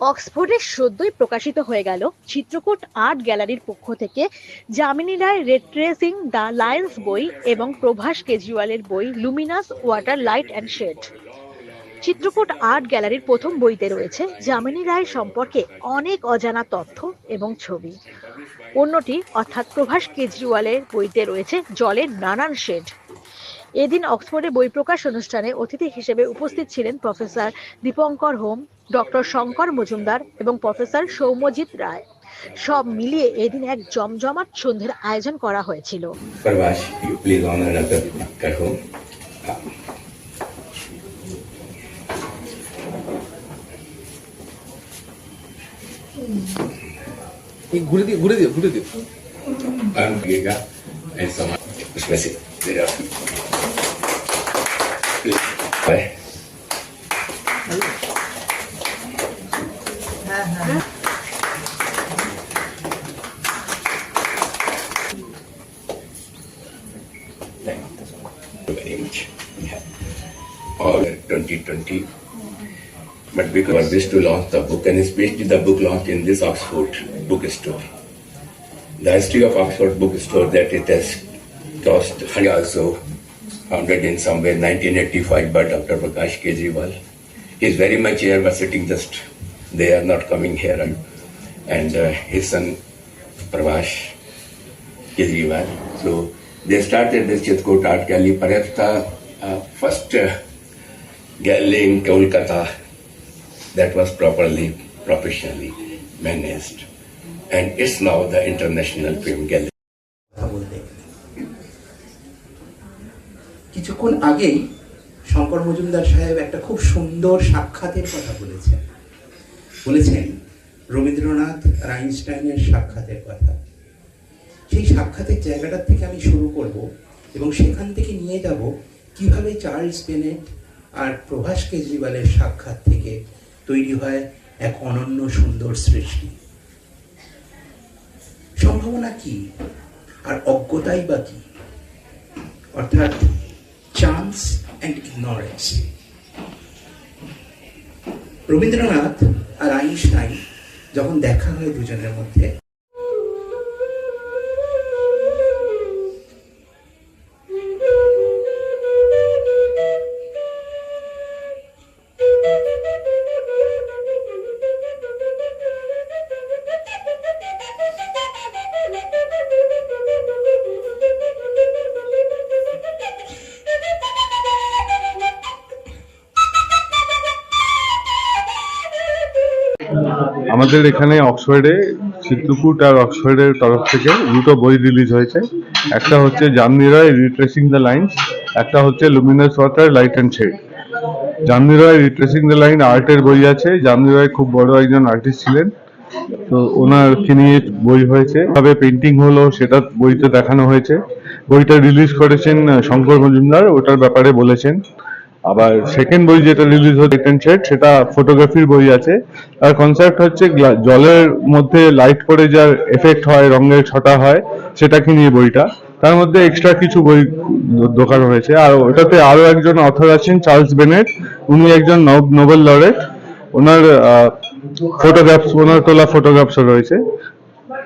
অক্সফোর্ডে সদ্যই প্রকাশিত হয়ে গেল চিত্রকূট আর্ট গ্যালারির পক্ষ থেকে Jamini Roy retracing the lions বই এবং প্রভাস কেজরিওয়ালের বই luminous water light and shade. Chitrakoot art গ্যালারির প্রথম বইতে রয়েছে যামিনী রায় সম্পর্কে অনেক অজানা তথ্য এবং ছবি। অন্যটি অর্থাৎ প্রভাস কেজরিওয়ালের বইতে রয়েছে জলের নানান শেড। এদিন অক্সফোর্ডে বই প্রকাশ অনুষ্ঠানে অতিথি হিসেবে উপস্থিত ছিলেন professor Dipankar home doctor Shankar Majumdar এবং প্রফেসর সৌম্যজিৎ রায়। সব মিলিয়ে এদিন এক জমজমাট সন্ধ্যের আয়োজন করা হয়েছিল। ঘুরে দিও ঘুরে দিও ঘুরে দিও। Very much. Yeah. All 2020. But because this to launch the book, and especially the book launched in this Oxford bookstore. The history of Oxford bookstore that it has cost also founded in somewhere 1985 by Dr. Prakash Kejriwal. He is very much here, but sitting just they are not coming here, and, and uh, his son Pravash Kejriwal. So they started this Chitkot Art Gallery, perhaps the uh, first uh, gallery in Kolkata that was properly, professionally managed. And it's now the International Film Gallery. কথা বলতে কিছুক্ষণ আগেই শঙ্কর মজুমদার সাহেব একটা খুব সুন্দর সাক্ষাতের কথা বলেছেন বলেছেন, রবীন্দ্রনাথ আর আইনস্টাইনের সাক্ষাতের কথা। সেই সাক্ষাতের জায়গাটার থেকে আমি শুরু করব এবং সেখান থেকে নিয়ে যাব কীভাবে চার্লস বেনেট আর প্রভাস কেজরিওয়ালের সাক্ষাৎ থেকে তৈরি হয় এক অনন্য সুন্দর সৃষ্টি। সম্ভাবনা কি আর অজ্ঞতাই বা কি? অর্থাৎ চান্স অ্যান্ড ইগনোরেন্স। রবীন্দ্রনাথ আর আইনস্টাইন যখন দেখা হয় দুজনের মধ্যে আমাদের এখানে অক্সফোর্ডে চিত্রকূট আর অক্সফোর্ডের তরফ থেকে দুটো বই রিলিজ হয়েছে। একটা হচ্ছে জামনি রায় রিট্রেসিং দ্য লাইন্স, একটা হচ্ছে luminous water light and shade. Jamini Roy retracing the line আর্টের বই আছে। জামনি রায় খুব বড় একজন আর্টিস্ট ছিলেন। তো ওনার কে নিয়ে বই হয়েছে। তবে পেন্টিং হলো, সেটা বইতে দেখানো হয়েছে। বইটা রিলিজ করেছেন শঙ্কর মজুমদার, ওটার ব্যাপারে বলেছেন। আবার সেকেন্ড বই যেটা রিলিজ হচ্ছে সেট ফটোগ্রাফির বই আছে। আর কনসেপ্ট হচ্ছে জলের মধ্যে লাইট পড়ে যার এফেক্ট হয়, রঙের ছটা হয়, সেটাকে নিয়ে বইটা। তার মধ্যে এক্সট্রা কিছু বই দোকান হয়েছে। আর ওটাতে আরও একজন অথর আছেন চার্লস বেনেট উনি একজন নোবেল লরেট ওনার ফটোগ্রাফস ওনার তোলা ফটোগ্রাফসও রয়েছে।